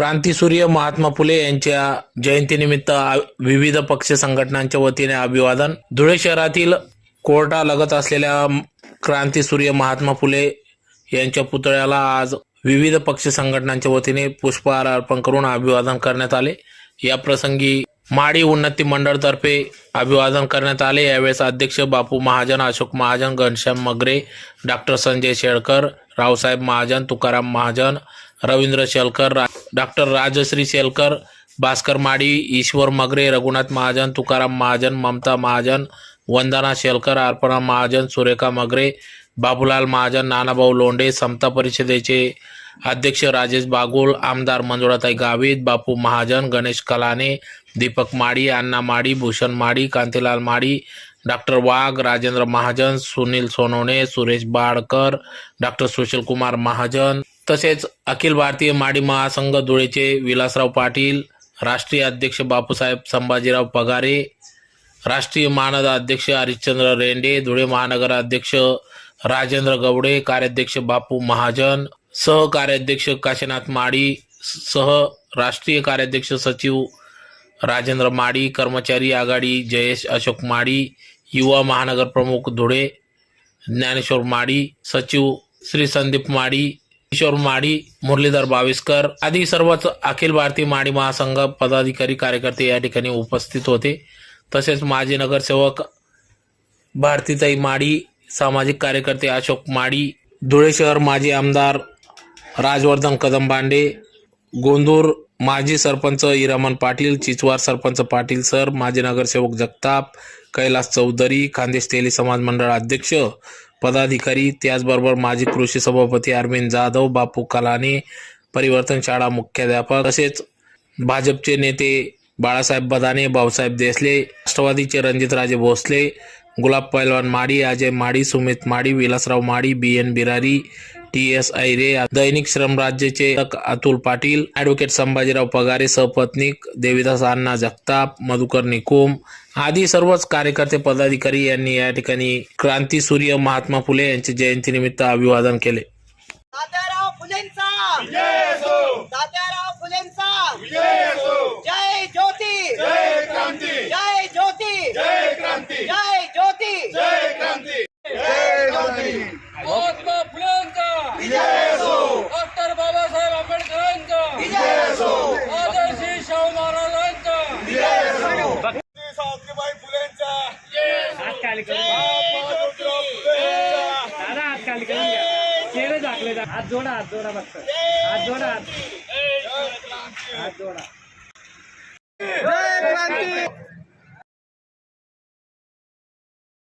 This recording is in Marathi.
क्रांतीसूर्य महात्मा फुले यांच्या जयंतीनिमित्त विविध पक्ष संघटनांच्या वतीने अभिवादन. धुळे शहरातील कोर्टालगत असलेल्या क्रांतीसूर्य महात्मा फुले यांच्या पुतळ्याला आज विविध पक्ष संघटनांच्या वतीने पुष्पहार अर्पण करून अभिवादन करण्यात आले. या प्रसंगी माडी उन्नती मंडळतर्फे अभिवादन करण्यात आले. यावेळेस अध्यक्ष बापू महाजन अशोक महाजन घनश्याम मगरे डॉक्टर संजय शेळकर रावसाहेब महाजन तुकाराम महाजन रवींद्र शेलकर रा, डॉक्टर राजश्री शेलकर भास्कर माडी ईश्वर मगरे रघुनाथ महाजन तुकाराम महाजन ममता महाजन वंदना शेलकर अर्पणा महाजन सुरेखा मगरे बाबूलाल महाजन नानाभाऊ लोंढे समता परिषदेचे अध्यक्ष राजेश बागुल आमदार मंजुळाताई गावित बापू महाजन गणेश कलाने दीपक माडी अण्णा माडी भूषण माडी कांतीलाल माडी डॉक्टर वाघ राजेंद्र महाजन सुनील सोनवणे सुरेश बाडकर डॉक्टर सुशील कुमार महाजन तसेच अखिल भारतीय माडी महासंघ धुळेचे विलासराव पाटील राष्ट्रीय अध्यक्ष बापूसाहेब संभाजीराव पगारे राष्ट्रीय मानद अध्यक्ष हरिश्चंद्र रेंडे धुळे महानगर अध्यक्ष राजेंद्र गवडे कार्याध्यक्ष बापू महाजन सहकार्याध्यक्ष काशीनाथ माडी सह राष्ट्रीय कार्याध्यक्ष सचिव राजेंद्र माडी कर्मचारी आघाडी जयेश अशोक माडी युवा महानगर प्रमुख धुळे ज्ञानेश्वर माडी सचिव श्री संदीप माडी किशोर माडी मुरलीधर बाविस्कर आदी सर्वच अखिल भारतीय माडी महासंघ पदाधिकारी कार्यकर्ते या ठिकाणी उपस्थित होते. तसेच माजी नगरसेवक भारतीताई माडी सामाजिक कार्यकर्ते अशोक माडी धुळे शहर माजी आमदार राजवर्धन कदमबांडे गोंदूर माजी सरपंच इरामन पाटील चिचवार सरपंच पाटील सर माजी नगरसेवक जगताप कैलास चौधरी खानदेश तेली समाज मंडळ अध्यक्ष पदाधिकारी त्याचबरोबर माजी कृषी सभापती अरविंद जाधव बापू कलाने परिवर्तन शाळा मुख्याध्यापक तसेच भाजपचे नेते बाळासाहेब बदाने भाऊसाहेब देसले राष्ट्रवादीचे रणजितराजे भोसले गुलाब पैलवान माडी अजय माडी Sumit Madi Vilasrao Madi B N Birari T S Aire दैनिक श्रमराज्याचे अतुल पाटील ॲडव्होकेट संभाजीराव पगारे सहपत्नीक देविदास अण्णा जगताप मधुकर निकुम आदी सर्वच कार्यकर्ते पदाधिकारी यांनी या ठिकाणी क्रांतीसूर्य महात्मा फुले यांच्या जयंतीनिमित्त अभिवादन केले. तात्याराव फुलेंचा! खाली करून दादा हात खाली करून घ्या चेहरे झाकले हात जोडा हात जोडा फक्त हात जोडा. हात हात जोडा.